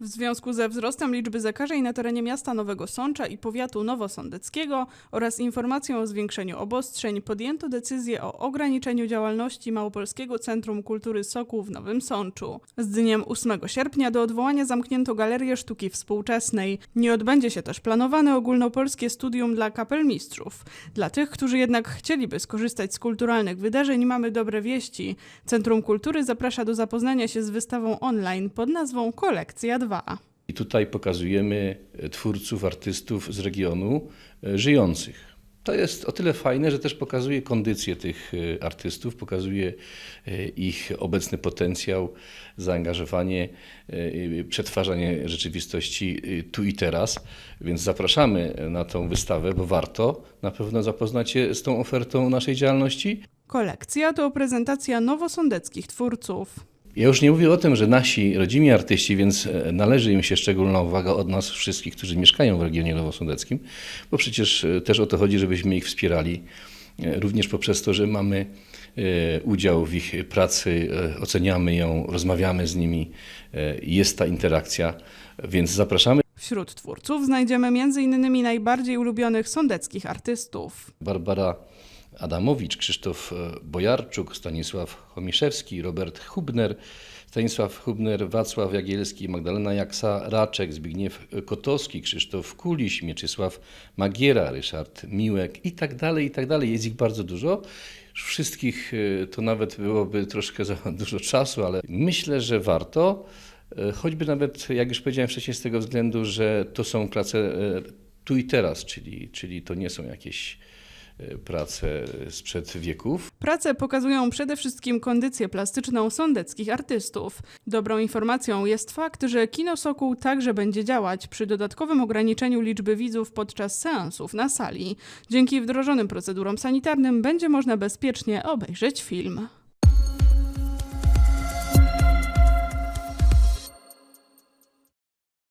W związku ze wzrostem liczby zakażeń na terenie miasta Nowego Sącza i powiatu nowosądeckiego oraz informacją o zwiększeniu obostrzeń podjęto decyzję o ograniczeniu działalności Małopolskiego Centrum Kultury Soku w Nowym Sączu. Z dniem 8 sierpnia do odwołania zamknięto Galerię Sztuki Współczesnej. Nie odbędzie się też planowane ogólnopolskie studium dla kapelmistrzów. Dla tych, którzy jednak chcieliby skorzystać z kulturalnych wydarzeń, mamy dobre wieści. Centrum Kultury zaprasza do zapoznania się z wystawą online pod nazwą Kolekcja 2. I tutaj pokazujemy e, twórców, artystów z regionu e, żyjących. To jest o tyle fajne, że też pokazuje kondycję tych e, artystów, pokazuje ich obecny potencjał, zaangażowanie, przetwarzanie rzeczywistości tu i teraz. Więc zapraszamy na tą wystawę, bo warto na pewno zapoznać się z tą ofertą naszej działalności. Kolekcja to prezentacja nowosądeckich twórców. Ja już nie mówię o tym, że nasi rodzimi artyści, więc e, należy im się szczególna uwaga od nas wszystkich, którzy mieszkają w regionie nowosądeckim, bo przecież e, też o to chodzi, żebyśmy ich wspierali, e, również poprzez to, że mamy udział w ich pracy, oceniamy ją, rozmawiamy z nimi, jest ta interakcja, więc zapraszamy. Wśród twórców znajdziemy m.in. najbardziej ulubionych sądeckich artystów. Barbara Adamowicz, Krzysztof e, Bojarczuk, Stanisław Chomiszewski, Robert Hubner, Stanisław Hubner, Wacław Jagielski, Magdalena Jaksa-Raczek, Zbigniew Kotowski, Krzysztof Kuliś, Mieczysław Magiera, Ryszard Miłek i tak dalej, i tak dalej. Jest ich bardzo dużo. Wszystkich e, to nawet byłoby troszkę za dużo czasu, ale myślę, że warto. E, Choćby nawet, jak już powiedziałem wcześniej, z tego względu, że to są prace tu i teraz, czyli, czyli to nie są jakieś prace sprzed wieków. Prace pokazują przede wszystkim kondycję plastyczną sądeckich artystów. Dobrą informacją jest fakt, że Kino Sokół także będzie działać przy dodatkowym ograniczeniu liczby widzów podczas seansów na sali. Dzięki wdrożonym procedurom sanitarnym będzie można bezpiecznie obejrzeć film.